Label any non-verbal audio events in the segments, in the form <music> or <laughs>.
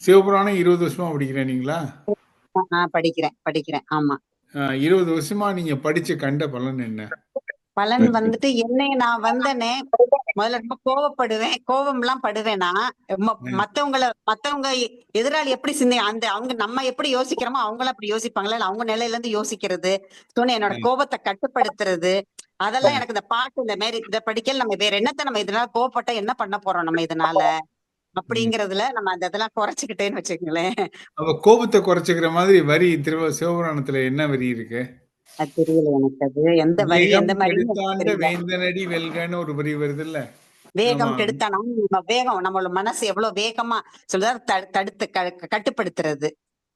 சிவபுராணம் 20 வருஷமா படிக்கிறேன்னீங்களா? ஆ படிக்கிறேன், படிக்கிறேன். ஆமா. 20 வருஷமா நீங்க படிச்சு கண்ட பலன் என்ன? பலன் வந்துட்டு என்னைய நான் வந்தனே, முதல்ல ரொம்ப கோவப்படுவேன். கோவம்லாம் படுவேன் நான். ம ம். மத்தவங்கள மத்தவங்க எதிராளி எப்படி சிந்தி அந்த அவங்க நம்ம எப்படி யோசிக்கிறோமோ, அவங்களும் அப்படி யோசிப்பாங்களா? இல்ல அவங்க நிலையில இருந்து யோசிக்கிறது. சொன்ன என்னோட. கோபத்த கட்டுப்படுத்துறது. அதெல்லாம். எனக்கு இந்த பாட்டு இந்த மாரி இத படிக்கையில நம்ம வேற என்னத்த நம்ம இதனால கோவப்பட்டா என்ன பண்ண போறோம் நம்ம இதனால? அப்படிங்கிறதுல நம்ம அந்த இதெல்லாம் குறைச்சுக்கிட்டேன்னு வச்சுக்கங்களேன். அப்ப கோபத்த குறைச்சுக்கிற மாதிரி வரி திருவ சிவபுராணத்துல என்ன வரி இருக்கு? அது தெரியல எனக்கு அது. எந்த வரி வேகம் எந்த தெரியல. வேந்தனடி வெல்கன்னு ஒரு வரி வருதுல்ல? வேகம் ஆமா. கெடுத்தானா நம்ம வேகம் நம்மளோட மனசு எவ்வளவு வேகமா சொல்லுதா த தடுத்து கட்டுப்படுத்துறது.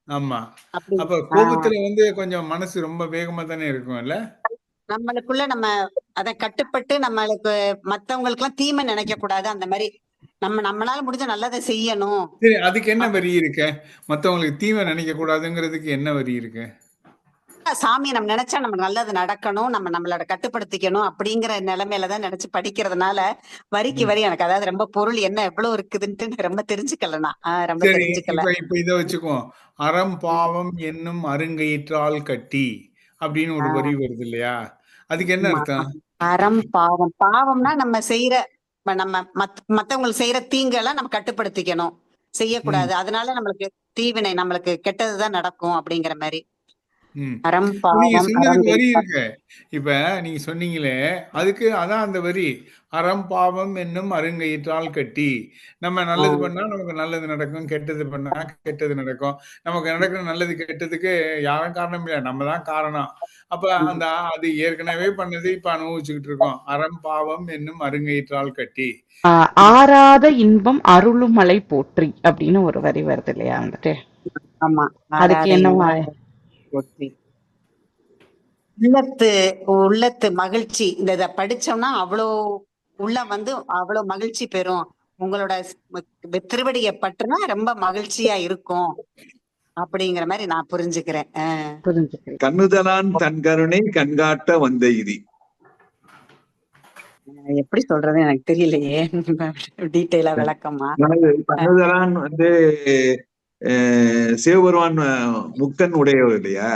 ஆமா. அப்ப. கோபத்துல வந்து கொஞ்சம் மனசு ரொம்ப வேகமா தானே இருக்கும்ல? நம்மளுக்குள்ள நம்ம அத கட்டுப்பட்டு நம்மளுக்கு மத்தவங்களுக்கெல்லாம் தீமை நினைக்க கூடாது. அந்த மாரி நம்ம நம்மளால முடிஞ்ச நல்லத செய்யணும். சரி, அதுக்கு என்ன வரி இருக்கு? மத்தவங்களுக்கு தீமை நினைக்க கூடாதுங்கிறதுக்கு என்ன வரி இருக்கு? சாமிய நம்ம நினைச்சா நம்ம நல்லது நடக்கணும். நம்ம நம்மளோட கட்டுப்படுத்திக்கணும் அப்படிங்கிற நிலைமையில தான் நினைச்சு படிக்கிறதுனால, வரிக்கு. வரி எனக்கு அதாவது ரொம்ப பொருள் என்ன எவ்வளவு இருக்குதுன்ட்டு ரொம்ப தெரிஞ்சுக்கல நான். ஆ ரொம்ப தெரிஞ்சுக்கல. இப்ப இத வச்சுக்குவோம். அறம். பாவம் என்னும் அருங்கயிற்றால் கட்டி அப்படின்னு. ஒரு வரி வருது இல்லையா? அதுக்கு என்ன. அர்த்தம்? அறம், பாவம். பாவம்னா நம்ம செய்யற நம்ம மத் மத்தவங்களுக்கு செய்யற தீங்கெல்லாம் நம்ம கட்டுப்படுத்திக்கணும். செய்யக்கூடாது. அதனால நம்மளுக்கு தீவினை நம்மளுக்கு கெட்டது தான் நடக்கும் அப்படிங்கிற மாரி. அறம், பாவம், வரி இருக்கு. இப்ப நீங்க சொன்னீங்களே, அதுக்கு அதான் அந்த வரி. அறம் பாவம் என்னும் அருங்கயிற்றால் கட்டி. நம்ம. நல்லது பண்ணா நமக்கு நல்லது நடக்கும். கெட்டது பண்ணா கெட்டது நடக்கும். நமக்கு நடக்கிற நல்லது கெட்டதுக்கு யாரும் காரணம் இல்ல. நம்ம தான் காரணம். அப்ப. அந்த அது ஏற்கனவே பண்ணது இப்ப அனுபவிச்சுக்கிட்டு இருக்கோம். அறம் பாவம் என்னும் அருங்கயிற்றால் கட்டி. ஆறாத இன்பம் அருளுமலை போற்றி அப்படின்னு ஒரு வரி வருது இல்லையா வந்துட்டு? ஆமா. அதுக்கு? இன்பம் போற்றி. உள்ளத்து உள்ளத்து மகிழ்ச்சி. இந்த இத படிச்சோம்னா அவ்வளோ உள்ளம் வந்து அவ்வளோ மகிழ்ச்சி பெறும். உங்களோட திருவடிய பற்றுனா ரொம்ப மகிழ்ச்சியா இருக்கும். அப்படிங்கிற மாரி நான் புரிஞ்சுக்கிறேன். புரிஞ்சுக்கிறேன். கண்ணுதலான் தன் கருணை கண்காட்ட வந்த இதி. எப்படி சொல்றதுன்னு எனக்கு தெரியலையே. <laughs> டீட்டெயிலா விளக்கமா. கண்ணுதலான் வந்து சிவபெருமான் முக்கண் உடையவர் இல்லையா?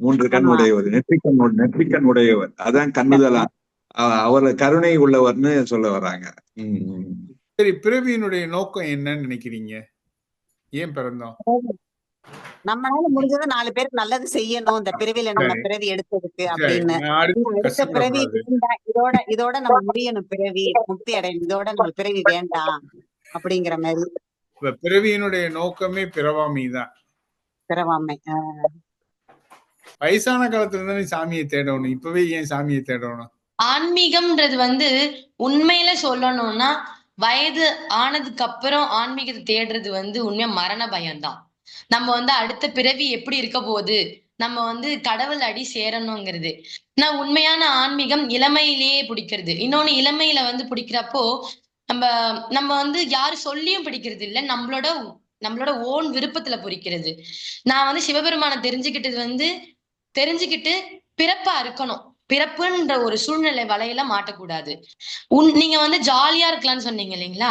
3 கண். உடையவர். நெற்றிக்கண் நெற்றிக்கண் உடையவர். அதான் கண்ணுதலான். அ அவர் கருணை உள்ளவர்ன்னு சொல்ல ம். சரி, பிறவியினுடைய நோக்கம் என்னன்னு நினைக்கிறீங்க? ஏன் பிறந்தோம்? நம்மளால முடிஞ்சத 4 பேருக்கு நல்லது செய்யணும். இந்த பிறவியில நம்ம. பிறவி எடுத்ததுக்கு. அப்படின்னு. அடுத்து பிறவி. வேண்டாம். இதோட இதோட நம்ம முடியணும் பிறவி. முக்தி அடையணும். இதோட நம்ம பிறவி வேண்டாம். அப்படிங்கிற மாரி. இப்ப பிறவியினுடைய நோக்கமே பிறவாமை தான். பிறவாமை. வயசான காலத்துல தானே சாமிய தேடணும். இப்பவே ஏன் சாமிய தேடணும்? ஆன்மீகம்ன்றது வந்து உண்மையில சொல்லணும்னா, வயது ஆனதுக்கு அப்புறம் ஆன்மீகத்த தேடுறது வந்து உண்மையா மரண பயம்தான். நம்ம வந்து அடுத்த பிறவி எப்படி இருக்க போது? நம்ம வந்து கடவுள் அடி சேரணுங்கிறது. நான் உண்மையான ஆன்மீகம் இளமையிலேயே பிடிக்கிறது. இன்னொன்னு இளமையில வந்து பிடிக்கிறப்போ, நம்ம நம்ம வந்து யாரும் சொல்லியும் பிடிக்கிறது இல்ல. நம்மளோட நம்மளோட ஓன் விருப்பத்துல பொறிக்கிறது நான் வந்து சிவபெருமான தெரிஞ்சுக்கிட்டது வந்து தெரிஞ்சுக்கிட்டு பிறப்பா இருக்கணும். பிறப்புன்ற ஒரு சூழ்நிலை வலையில மாட்டக்கூடாது. உன் நீங்க வந்து ஜாலியா இருக்கலாம்னு சொன்னீங்க இல்லைங்களா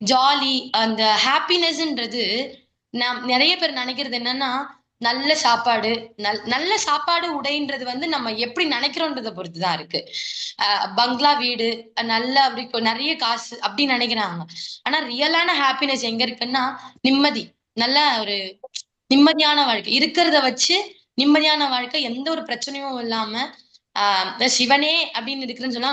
ஜாலி அந்த ஹாப்பினஸ்ன்றது நான் நிறைய பேர் நினைக்கிறது என்னன்னா, நல்ல சாப்பாடு, நல் நல்ல சாப்பாடு, உடைன்றது வந்து நம்ம எப்படி நெனைக்கிறோன்றத பொறுத்து தான் இருக்கு. பங்களா வீடு, நல்ல அப்படி நெறைய காசு அப்படி நெனைக்கிறாங்க. ஆனா ரியலான ஹாப்பினஸ் எங்க இருக்குன்னா, நிம்மதி. நல்ல ஒரு நிம்மதியான வாழ்க்கை. இருக்கிறத வச்சு நிம்மதியான வாழ்க்கை. எந்த ஒரு பிரச்சனையும் இல்லாம, அ சிவனே அப்படின்னு இருக்கிறேன்னு சொன்னா,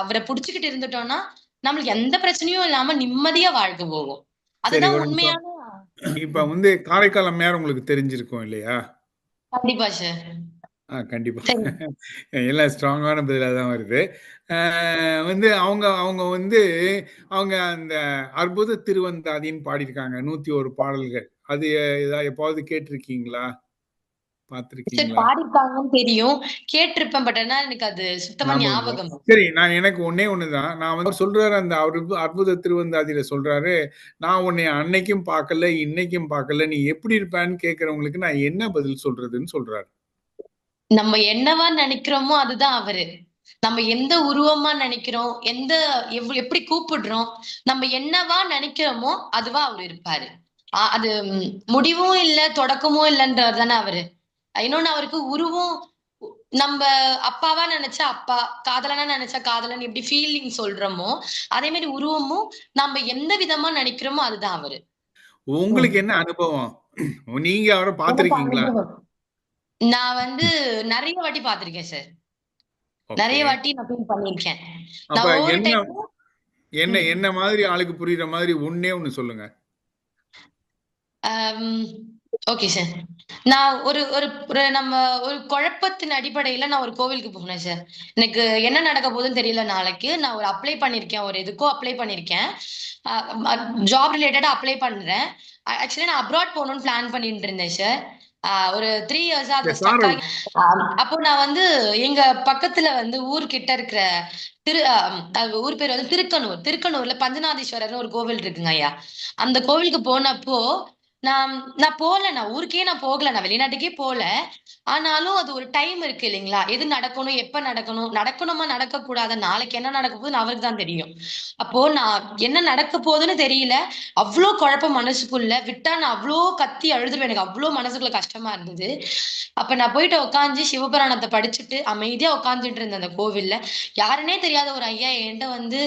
அவர புடிச்சுக்கிட்டு இருந்துட்டோம்னா, நம்மளுக்கு எந்த பிரச்சனையும் இல்லாம நிம்மதியா வாழ்க்கை போகும். அதுதான். உண்மையான இப்ப வந்து காரைக்கால் அம்மையார் உங்களுக்கு தெரிஞ்சிருக்கும் இல்லையா? கண்டிப்பா சார். ஆ கண்டிப்பா. <laughs> எல்லாம் ஸ்ட்ராங்கான பதிலா தான் வருது. வந்து அவங்க அவங்க வந்து அவங்க அந்த அற்புத திருவந்தாதின்னு பாடியிருக்காங்க. 101 பாடல்கள். அது எதா எப்பவாவது கேட்டிருக்கீங்களா? பாடியிருக்காங்கன்னு தெரியும். கேட்டிருப்பேன். பட் ஆனா எனக்கு அது சுத்தமா ஞாபகம். சரி, நான் எனக்கு ஒண்ணே ஒண்ணு தான். நான் வந்து சொல்றாரு அந்த அற்பு அற்புத திருவந்தாதியில சொல்றாரு, "நான் உன்னைய அன்னைக்கும் பார்க்கல, இன்னைக்கும் பார்க்கல. நீ எப்படி இருப்பேன்னு கேட்கிறவங்களுக்கு நான் என்ன பதில் சொல்றதுன்னு" சொல்றாரு. நம்ம என்னவா நெனைக்கிறோமோ அதுதான் அவரு. நம்ம எந்த உருவமா நெனைக்கிறோம், எந்த எப்படி கூப்பிடுறோம், நம்ம என்னவா நெனைக்கிறோமோ அதுவா அவரு இருப்பாரு. அது முடிவும் இல்ல தொடக்கமும் இல்லைன்றவர் தானே அவரு இன்னொன்னு அவருக்கு உருவம் நம்ம அப்பாவா நினைச்ச அப்பா காதலனா நினைச்ச காதலன் எப்படி ஃபீலிங் சொல்றோமோ அதே மாதிரி உருவமும் நம்ம எந்த விதமா நினைக்கிறோமோ அதுதான் அவரு. உங்களுக்கு என்ன அனுபவம்? நீங்க அவரை பார்த்திருக்கீங்களா? நான் வந்து நிறைய வாட்டி பார்த்திருக்கேன் சார் நிறைய. வாட்டி நான் ஃபீல் பண்ணியிருக்கேன். அப்ப நான் என்ன என்ன மாதிரி ஆளுக்கு புரியுற மாதிரி ஒண்ணே ஒண்ணு சொல்லுங்க. ஓகே சார் நான் ஒரு ஒரு நம்ம ஒரு குழப்பத்தின் அடிப்படையில நான் ஒரு கோவிலுக்கு போனேன் சார் எனக்கு என்ன நடக்க போகுதுன்னு தெரியல நாளைக்கு. நான் ஒரு அப்ளை பண்ணிருக்கேன் ஒரு இதுக்கோ அப்ளை பண்ணிருக்கேன். ஜாப் ரிலேட்டடா அப்ளை பண்றேன். ஆக்சுவலி நான் அப்ராட் போகணும்னு பிளான் பண்ணிட்டு இருந்தேன் சார் ஒரு த்ரீ இயர்ஸா அது அப்போ நான் வந்து எங்க பக்கத்துல வந்து ஊர் கிட்ட இருக்கிற திரு ஊர் பேர் வந்து திருக்கனூர். திருக்கனூர்ல பஞ்சநாதீஸ்வரர்னு ஒரு கோவில் இருக்குங்க ஐயா. அந்த கோவிலுக்கு போனப்போ நான் நான் போகல நான் ஊருக்கே நான் போகல நான் வெளிநாட்டுக்கே போகல. ஆனாலும் அது ஒரு டைம் இருக்கு இல்லைங்களா? எது நடக்கணும் எப்ப நடக்கணும் நடக்கணுமா நடக்க கூடாது நாளைக்கு என்ன நடக்க போகுதுன்னு அவருக்கு தான் தெரியும். அப்போ நான் என்ன நடக்க போகுதுன்னு தெரியல. அவ்வளோ குழப்பம் மனசுக்குள்ள விட்டா நான் அவ்வளோ கத்தி அழுதுருவேன். எனக்கு அவ்வளோ மனசுக்குள்ள கஷ்டமா இருந்தது. அப்ப நான் போயிட்டு உட்காந்து சிவபுராணத்தை படிச்சுட்டு அமைதியா உட்காந்துட்டு இருந்தேன் அந்த கோவில்ல. யாருன்னே தெரியாத ஒரு ஐயா என்கிட்ட வந்து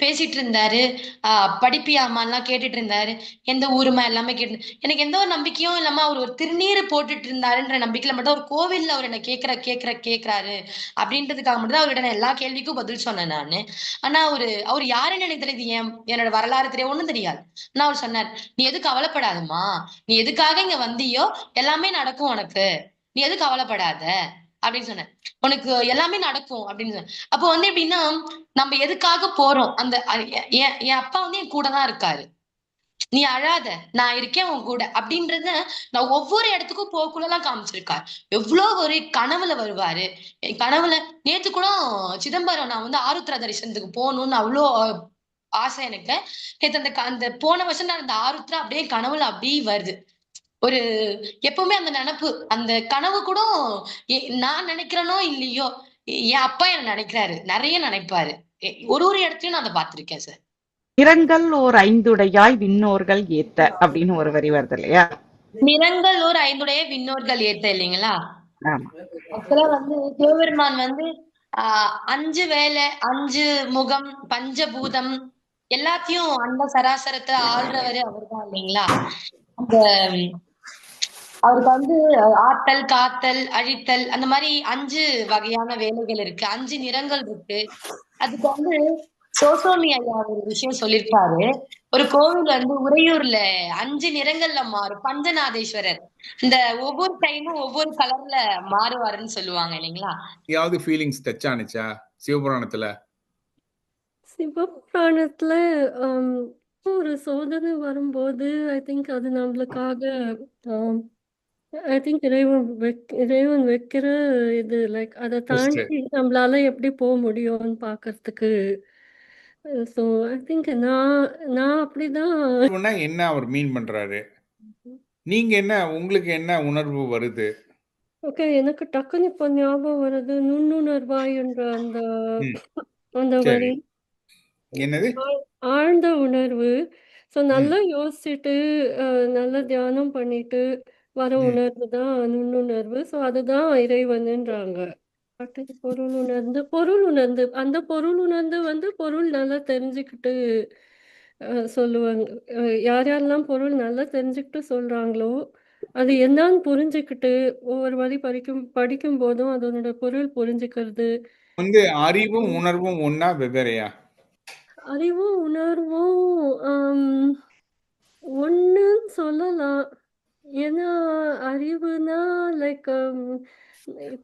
பேசிட்டு இருந்தாரு ஆஹ் படிப்பியாமான்லாம் கேட்டுட்டு இருந்தாரு எந்த ஊருமா எல்லாமே கேட்டு எனக்கு எந்த ஒரு நம்பிக்கையும் இல்லாம அவர் ஒரு திருநீர் போட்டுட்டு இருந்தாருன்ற நம்பிக்கையில மட்டும் ஒரு கோவில்ல அவர் என்ன கேட்கற கேட்கற கேட்கறாரு அப்படின்றதுக்காக மட்டும் தான் அவர்கிட்ட நான் எல்லா கேள்விக்கும் பதில் சொன்னேன் நானு. ஆனா அவரு அவர் யாருன்னு எனக்கு தெரியுது. ஏன் என்னோட வரலாறு தெரியும் ஒண்ணும் தெரியாது. நான் அவர் சொன்னார் நீ எதுக்கு கவலைப்படாதுமா நீ எதுக்காக இங்க வந்தியோ? எல்லாமே நடக்கும் உனக்கு. நீ எது கவலைப்படாத? அப்படின்னு சொன்னேன். உனக்கு எல்லாமே நடக்கும் அப்படின்னு சொன்னேன். அப்போ வந்து எப்படின்னா நம்ம எதுக்காக போறோம்? அந்த என் என் அப்பா வந்து என் கூட தான் இருக்காரு. நீ அழாத நான் இருக்கேன் உன் கூட அப்படின்றத நான் ஒவ்வொரு இடத்துக்கும் போக்குள்ளலாம் காமிச்சிருக்காரு. எவ்வளோ ஒரு கனவுல வருவாரு. என் கனவுல நேத்து கூட சிதம்பரம் நான் வந்து ஆருத்ரா தரிசனத்துக்கு போகணும்னு அவ்வளோ ஆசை எனக்கு. நேற்று அந்த அந்த போன வருஷம் நான் அந்த ஆருத்ரா அப்படியே கனவுல அப்படியே வருது. ஒரு எப்பவுமே அந்த நினப்பு அந்த கனவு கூட நான் நினைக்கிறேனோ இல்லையோ என் அப்பா என்ன நினைக்கிறாரு நிறைய நினைப்பாரு. ஒரு ஒரு இடத்துலயும் நான் அதை பார்த்திருக்கேன் சார் நிறங்கள் ஓர் ஐந்துடையாய் விண்ணோர்கள் ஏத்த அப்படின்னு ஒரு வரி வருது இல்லையா? நிறங்கள் ஒரு ஐந்துடைய விண்ணோர்கள் ஏத்த இல்லைங்களா? ஆக்சுவலா வந்து சிவபெருமான் வந்து ஆஹ் அஞ்சு வேலை அஞ்சு முகம் பஞ்சபூதம் எல்லாத்தையும் அந்த சராசரத்தை ஆள்றவரு அவர்தான் இல்லைங்களா? அந்த அவருக்கு வந்து ஆத்தல் காத்தல் அழித்தல் அந்த மாதிரி அஞ்சு வகையான வேலைகள் இருக்கு. அஞ்சு நிறங்கள் இருக்கு. அதுக்கு வந்து சோசோமி ஐயா ஒரு விஷயம் சொல்லியிருக்காரு. ஒரு கோவில் வந்து உறையூர்ல அஞ்சு நிறங்கள்ல மாறும். பஞ்சநாதேஸ்வரர். இந்த ஒவ்வொரு டைமும் ஒவ்வொரு கலர்ல மாறுவாருன்னு சொல்லுவாங்க இல்லைங்களா? ஏதாவது ஃபீலிங்ஸ் டச் ஆனிச்சா? சிவபுராணத்துல? சிவபுராணத்துல ஒரு சோதனை வரும்போது ஐ திங்க் அது நம்மளுக்காக ஐ திங்க் இறைவன் வைக் இறைவன் வைக்கிற இது லைக் அதை. தாண்டி நம்மளால எப்படி போக முடியும்னு பார்க்கறதுக்கு ஸோ ஐ திங்க் நான் நான் அப்படிதான். உணர்வுனா என்ன அவர் மீன் பண்றாரு? நீங்க என்ன உங்களுக்கு என்ன உணர்வு வருது? ஓகே எனக்கு டக்குன்னு இப்போ ஞாபகம் வருது நுண்ணுணர்வாய்ன்ற அந்த ம். அந்த சரி. வரி. என்னது? ஆழ்- ஆழ்ந்த உணர்வு. ஸோ நல்லா யோசிச்சுட்டு நல்லா தியானம் பண்ணிட்டு வர. உணர்வு தான் நுண்ணுணர்வு. ஸோ அதுதான் இறைவனுன்றாங்க. பாட்டுக்கு பொருள் உணர்ந்து பொருள் உணர்ந்து அந்த பொருள் உணர்ந்து வந்து பொருள் நல்லா தெரிஞ்சுக்கிட்டு சொல்லுவாங்க. யார் யாரெல்லாம் பொருள் நல்லா தெரிஞ்சுக்கிட்டு சொல்றாங்களோ அது என்னன்னு புரிஞ்சுக்கிட்டு ஒவ்வொரு வரி படிக்கும் படிக்கும் போதும் அதனோட பொருள் புரிஞ்சுக்கிறது. வந்து அறிவும் உணர்வும் ஒன்னா வெவ்வேறையா? அறிவும் உணர்வும் ஒண்ணுன்னு சொல்லலாம். ஏன்னா அறிவுனா லைக்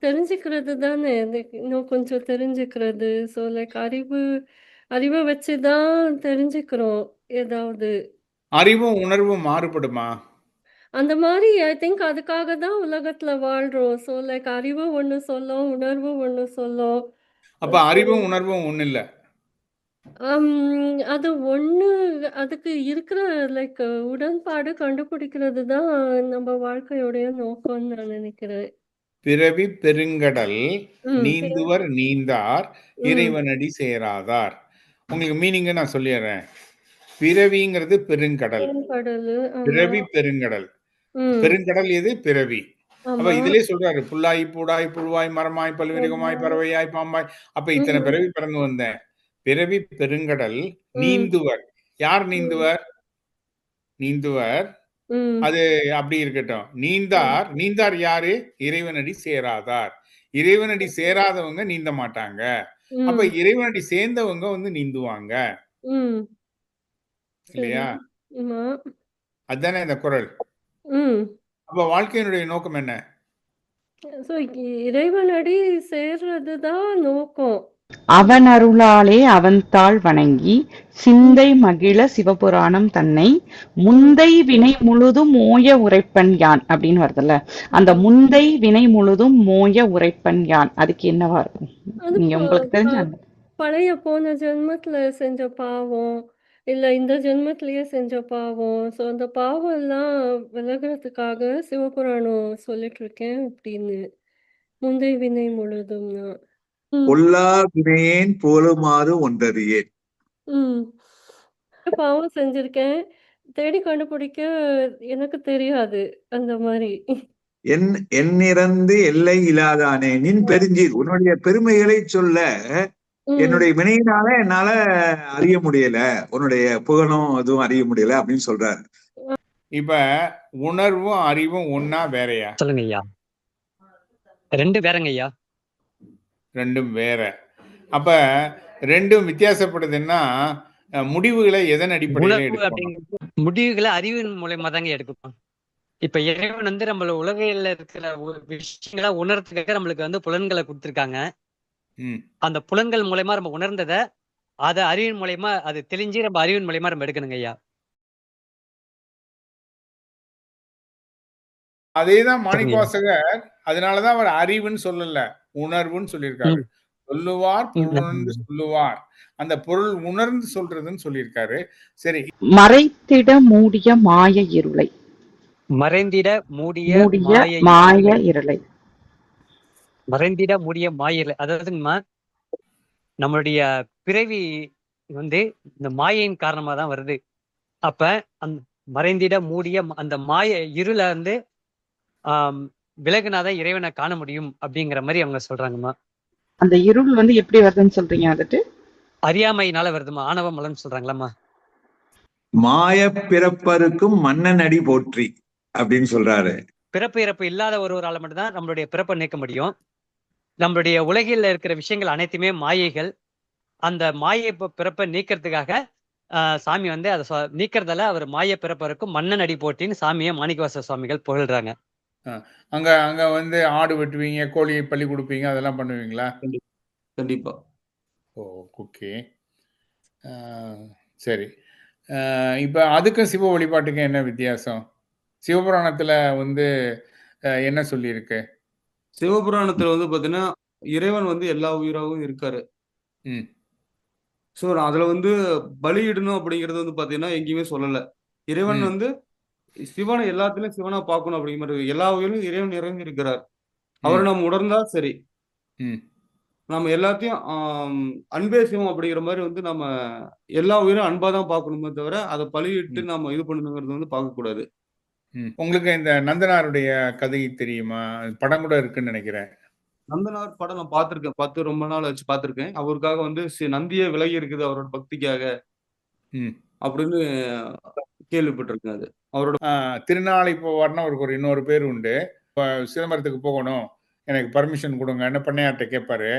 தெரிஞ்சுக்கிறது தானே. இன்னும் கொஞ்சம் தெரிஞ்சுக்கிறது. ஸோ லைக் அறிவு அறிவை வச்சு தான் தெரிஞ்சுக்கிறோம். ஏதாவது. அறிவும் உணர்வும் மாறுபடுமா? அந்த மாதிரி ஐ திங்க் அதுக்காக தான் உலகத்துல வாழ்றோம். ஸோ லைக் அறிவு ஒண்ணு சொல்லும் உணர்வு ஒண்ணு சொல்லும். அப்ப அறிவும் உணர்வும் ஒண்ணு இல்ல ஹம், அது ஒண்ணு அதுக்கு இருக்கிற லைக் உடன்பாடு கண்டுபிடிக்கிறது தான் நம்ம வாழ்க்கையோடைய நோக்கம்னு நான் நினைக்கிறேன். பிறவி பெருங்கடல் ம், நீந்துவர் நீந்தார் ம், இறைவனடி சேராதார். உங்களுக்கு மீனிங்க நான் சொல்லிடுறேன். பிறவிங்கிறது பெருங்கடல். பெருங்கடலு ஆமா. பிறவி பெருங்கடல். ம். பெருங்கடல் எது? பிறவி. அப்ப ஆமா. இதுலயே சொல்றாரு புல்லாய் பூடாய் புழுவாய் மரமாய் பல்விருகமாய் பறவையாய் பாம்பாய். அப்ப இத்தனை ம். பிறவி பிறந்து வந்தேன். பிறவி பெருங்கடல். நீந்துவர். யார் நீந்துவர்? நீந்துவர். அது அப்படி இருக்கட்டும். நீந்தார். நீந்தார் யாரு? இறைவனடி சேராதார். இறைவனடி சேராதவங்க நீந்த மாட்டாங்க. அப்ப இறைவனடி சேர்ந்தவங்க வந்து நீந்துவாங்க. இல்லையா? அதுதானே இந்த குரல். அப்ப வாழ்க்கையினுடைய நோக்கம் என்ன? இறைவனடி சேர்றது தான் நோக்கம். அவன் அருளாலே அவன் தாள் வணங்கி சிந்தை மகிழ சிவபுராணம் தன்னை முந்தை வினை முழுதும் மோய உரைப்பன் யான் அப்படின்னு வருதுல்ல. அந்த முந்தை வினை முழுதும் மோய உரைப்பன் யான். அதுக்கு என்னவா இருக்கும்? நீங்க உங்களுக்கு தெரிஞ்ச பழைய போன ஜென்மத்துல செஞ்ச பாவம் இல்ல இந்த ஜென்மத்திலேயே செஞ்ச பாவம். ஸோ அந்த பாவம் எல்லாம் விலகிறதுக்காக சிவபுராணம் சொல்லிட்டு இருக்கேன் அப்படின்னு. முந்தை வினை முழுதும்னா. ம் பொல்லா வினையேன் போலுமாறு ஒன்றறியேன். ம். பாவம் செஞ்சிருக்கேன். தேடி கண்டுபிடிக்க எனக்கு தெரியாது அந்த மாதிரி. என் எண்ணிறந்து எல்லை இல்லாதானே? நின் பெருஞ்சீர். உன்னுடைய பெருமைகளை சொல்ல என்னுடைய வினையினால என்னால அறிய முடியல. உன்னுடைய புகழும் இதுவும் அறிய முடியல அப்படின்னு சொல்றாரு. இப்ப உணர்வும் அறிவும் ஒன்னா வேறயா? சொல்லுங்க ஐயா ரெண்டு வேறங்க ஐயா ரெண்டும் வேற. அப்ப ரெண்டும் வித்தியாசப்படுதுன்னா முடிவுகளை எதன் அடிப்படையில முடிவுகளை அறிவின் மூலயமா தாங்க எடுக்கணும் இப்ப இறைவன் வந்து நம்மள உலகையில இருக்கிற விஷயங்களை உணர்றதுக்காக நம்மளுக்கு வந்து புலன்களை கொடுத்துருக்காங்க. அந்த புலன்கள் மூலயமா நம்ம உணர்ந்ததை அதை அறிவின் மூலயமா அது தெளிஞ்சு நம்ம அறிவின் மூலயமா நம்ம எடுக்கணுங்க ஐயா. அதேதான் சரிங்க. மாணிக்கவாசகர் அதனாலதான் அவர் அறிவுன்னு சொல்லல. உணர்வுன்னு சொல்லியிருக்காரு. சொல்லுவார் சொல்லுவார். அந்த பொருள் உணர்ந்து சொல்றதுன்னு சொல்லியிருக்காரு. சரி. மறைத்திட மூடிய மாய இருளை. மறைந்திட மூடிய மூடிய மாயை மாய இருளை. மறைந்திட மூடிய மாயில அதாவதுங்கம்மா நம்மளுடைய பிறவி வந்து இந்த மாயையின் காரணமா தான் வருது. அப்ப அந்த மறைந்திட மூடிய அந்த மாய இருளை வந்து ஆஹ் விலகுனாதான் இறைவனை காண முடியும் அப்படிங்கிற மாதிரி அவங்க சொல்றாங்கம்மா. அந்த இருள் வந்து எப்படி வருதுன்னு சொல்றீங்க வந்துட்டு அறியாமையினால வருதுமா ஆணவ மலம்னு சொல்றாங்களாம்மா. மாய பிறப்பருக்கும் மன்னன் அடி போற்றி அப்படின்னு சொல்றாரு. பிறப்பு இறப்பு இல்லாத ஒருவரால மட்டும்தான் நம்மளுடைய பிறப்பை நீக்க முடியும். நம்மளுடைய உலகில் இருக்கிற விஷயங்கள் அனைத்துமே மாயைகள். அந்த மாயை பிறப்பை நீக்கிறதுக்காக ஆஹ் சாமி வந்து அதை நீக்கிறதால அவர் மாய பிறப்பருக்கும் மன்னன் அடி போட்டின்னு சாமியை மாணிக்கவாச சுவாமிகள் புகழ்றாங்க. அங்க அங்க வந்து ஆடு வெட்டுவீங்க கோழி பள்ளி கொடுப்பீங்க அதெல்லாம் பண்ணுவீங்களா? கண்டிப்பா. ஓ ஓகே. சரி. இப்ப அதுக்கும் சிவ வழிபாட்டுக்கும் என்ன வித்தியாசம்? சிவபுராணத்துல வந்து என்ன சொல்லியிருக்கு? சிவபுராணத்துல வந்து பாத்தீங்கன்னா இறைவன் வந்து எல்லா உயிராகவும் இருக்காரு. ஸோ அதுல வந்து பலியிடணும் அப்படிங்கிறது வந்து பாத்தீங்கன்னா எங்கேயுமே சொல்லல. இறைவன். வந்து சிவனை எல்லாத்துலயும் சிவனா பார்க்கணும் அப்படிங்கிற மாதிரி எல்லா உயிரும் இறைவன் இறைவன் இருக்கிறார். அவரை. நம்ம உணர்ந்தா சரி. ம். நம்ம எல்லாத்தையும் அன்பே சிவம் அப்படிங்கிற மாதிரி வந்து நம்ம எல்லா உயிரும் அன்பா தான் பார்க்கணுமே தவிர அதை பலியிட்டு ம். நம்ம இது பண்ணணுங்கிறது வந்து பார்க்க கூடாது ம். உங்களுக்கு இந்த நந்தனாருடைய கதை தெரியுமா? படம் கூட இருக்குன்னு நினைக்கிறேன். நந்தனார் படம் நான் பார்த்திருக்கேன். பார்த்து ரொம்ப நாள் வச்சு பார்த்திருக்கேன். அவருக்காக வந்து சி- நந்தியே விலகி இருக்குது அவரோட பக்திக்காக ம். அப்படின்னு கேள்விப்பட்டிருக்கேன் அது. அவரோட திருநாளை போவார்னா அவருக்கு ஒரு இன்னொரு பேர் உண்டு. சிதம்பரத்துக்கு போகணும் எனக்கு பர்மிஷன் கொடுங்கன்னு பண்ணையார்ட்ட கேட்பாரு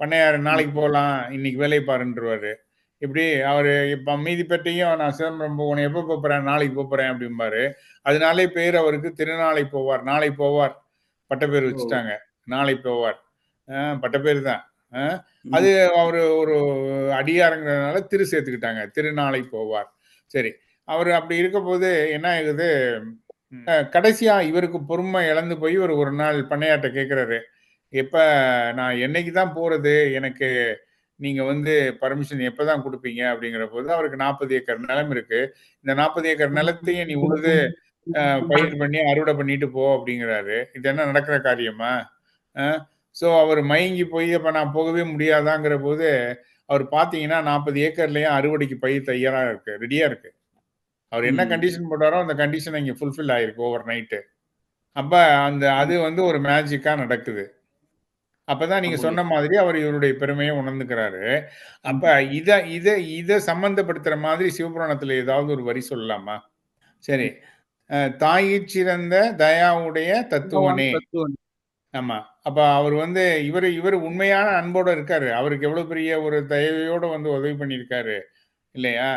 பண்ணையார் நாளைக்கு போகலாம் இன்னைக்கு வேலையை பாருன்றவாரு. இப்படி அவர் இப்போ மீதி பேட்டையும் நான் சிதம்பரம் போகணும் எப்போ போகிறேன் நாளைக்கு போகிறேன் அப்படிம்பாரு. அதனாலே பேர் அவருக்கு திருநாளை போவார் நாளை போவார். பட்டப்பேர் வச்சுட்டாங்க நாளை போவார். பட்டப்பேர் தான். அது அவர் ஒரு அடியாருங்கிறதுனால திரு சேர்த்துக்கிட்டாங்க திருநாளை போவார். சரி அவர் அப்படி இருக்கும்போது என்ன ஆகுது? கடைசியா இவருக்கு பொறுமை இழந்து போய் ஒரு ஒரு நாள் பண்ணையாட்ட கேட்குறாரு எப்ப நான் என்னைக்கு தான் போறது? எனக்கு நீங்க வந்து பர்மிஷன் எப்பதான் கொடுப்பீங்க? அப்படிங்கிற போது அவருக்கு நாற்பது ஏக்கர் நிலம் இருக்கு. இந்த நாற்பது ஏக்கர் நிலத்தையும் நீ உழுது பயிர் பண்ணி அறுவடை பண்ணிட்டு போ அப்படிங்கிறாரு. இது என்ன நடக்கிற காரியமா? ஸோ அவர் மயங்கி போய் அப்ப நான் போகவே முடியாதாங்கிற போது அவர் பாத்தீங்கன்னா நாற்பது ஏக்கர்லயும் அறுவடைக்கு பயிர் தயாரா இருக்கு ரெடியா இருக்கு. அவர் என்ன. கண்டிஷன் போட்டாரோ அந்த கண்டிஷன் இங்க ஃபுல்ஃபில் ஆயிருக்கு ஓவர் நைட்டு அப்ப அந்த அது வந்து ஒரு மேஜிக்கா நடக்குது. அப்பதான் நீங்க. சொன்ன மாதிரி அவர் இவருடைய பெருமையை உணர்ந்துக்கிறாரு. அப்ப இத இத இத சம்பந்தப்படுத்துற மாதிரி சிவபுராணத்துல ஏதாவது ஒரு வரி சொல்லலாமா? சரி. தாயிற் சிறந்த தயாவுடைய தத்துவனே. ஆமா. அப்ப அவர் வந்து இவர் இவர் உண்மையான அன்போட இருக்காரு. அவருக்கு எவ்வளவு பெரிய ஒரு தயவையோட வந்து உதவி பண்ணியிருக்காரு. இல்லையா?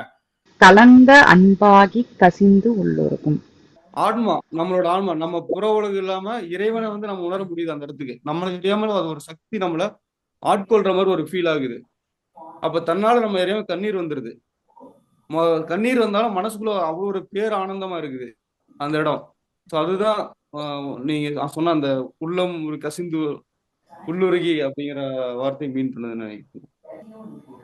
கலந்த அன்பாகி கசிந்து உள்ளொருக்கும். ஆன்மா நம்மளோட ஆன்மா நம்ம புற உலகம் இல்லாம இறைவனை வந்து நம்ம உணர முடியுது அந்த இடத்துக்கு. நம்மளுக்கு தெரியாமல் அது ஒரு சக்தி நம்மள ஆட்கொள்ற மாதிரி ஒரு ஃபீல் ஆகுது. அப்ப தன்னால நம்ம இறைவன் கண்ணீர் வந்துருது. மொ- கண்ணீர் வந்தாலும் மனசுக்குள்ள அவ்வளோ ஒரு பேர் ஆனந்தமா இருக்குது அந்த இடம். ஸோ அதுதான் நீங்க சொன்ன அந்த உள்ளம் ஒரு கசிந்து உள்ளுருகி அப்படிங்கிற வார்த்தை மீன் பண்ணதுன்னு நினைக்கிறேன்.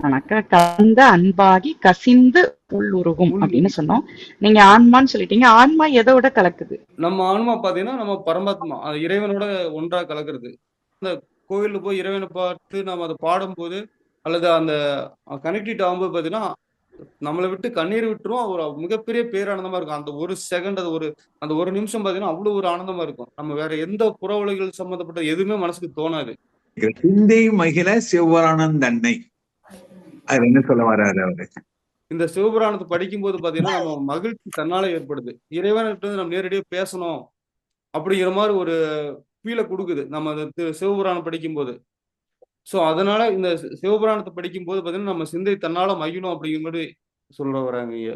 கணக்க கலந்த அன்பாகி கசிந்து உள்ளுருகும் அப்படின்னு சொன்னோம். நீங்க ஆன்மான்னு சொல்லிட்டீங்க. ஆன்மா எதோட கலக்குது? நம்ம ஆன்மா பாத்தீங்கன்னா நம்ம பரமாத்மா அது இறைவனோட ஒன்றா கலக்கிறது. இந்த கோயில்ல போய் இறைவனை பார்த்து நம்ம அதை பாடும்போது அல்லது அந்த கனெக்டிட் ஆகும்போது பாத்தீங்கன்னா நம்மளை விட்டு கண்ணீர் விட்டுரும். ஒரு மிகப்பெரிய பேரானந்தமா இருக்கும். அந்த ஒரு செகண்ட் அது ஒரு அந்த ஒரு நிமிஷம் பாத்தீங்கன்னா அவ்வளவு ஒரு ஆனந்தமா இருக்கும். நம்ம வேற எந்த புற உலகில் சம்பந்தப்பட்ட எதுவுமே மனசுக்கு தோணாது. சிந்தை மகிழ சிவபுராணம் தன்னை. அது என்ன சொல்ல வராரு அவரு? இந்த சிவபுராணத்தை படிக்கும் போது பாத்தீங்கன்னா நம்ம மகிழ்ச்சி தன்னால ஏற்படுது. இறைவன்கிட்ட இருந்து நம்ம நேரடியா பேசணும் அப்படிங்கிற மாதிரி ஒரு ஃபீலை கொடுக்குது. நம்ம சிவபுராணம் படிக்கும் சிவபுராணம் படிக்கும்போது. ஸோ அதனால இந்த சிவபுராணத்தை படிக்கும் போது பாத்தீங்கன்னா நம்ம சிந்தை தன்னால மகிழும் அப்படிங்கிற மாதிரி சொல்ல வராங்க ஐயா.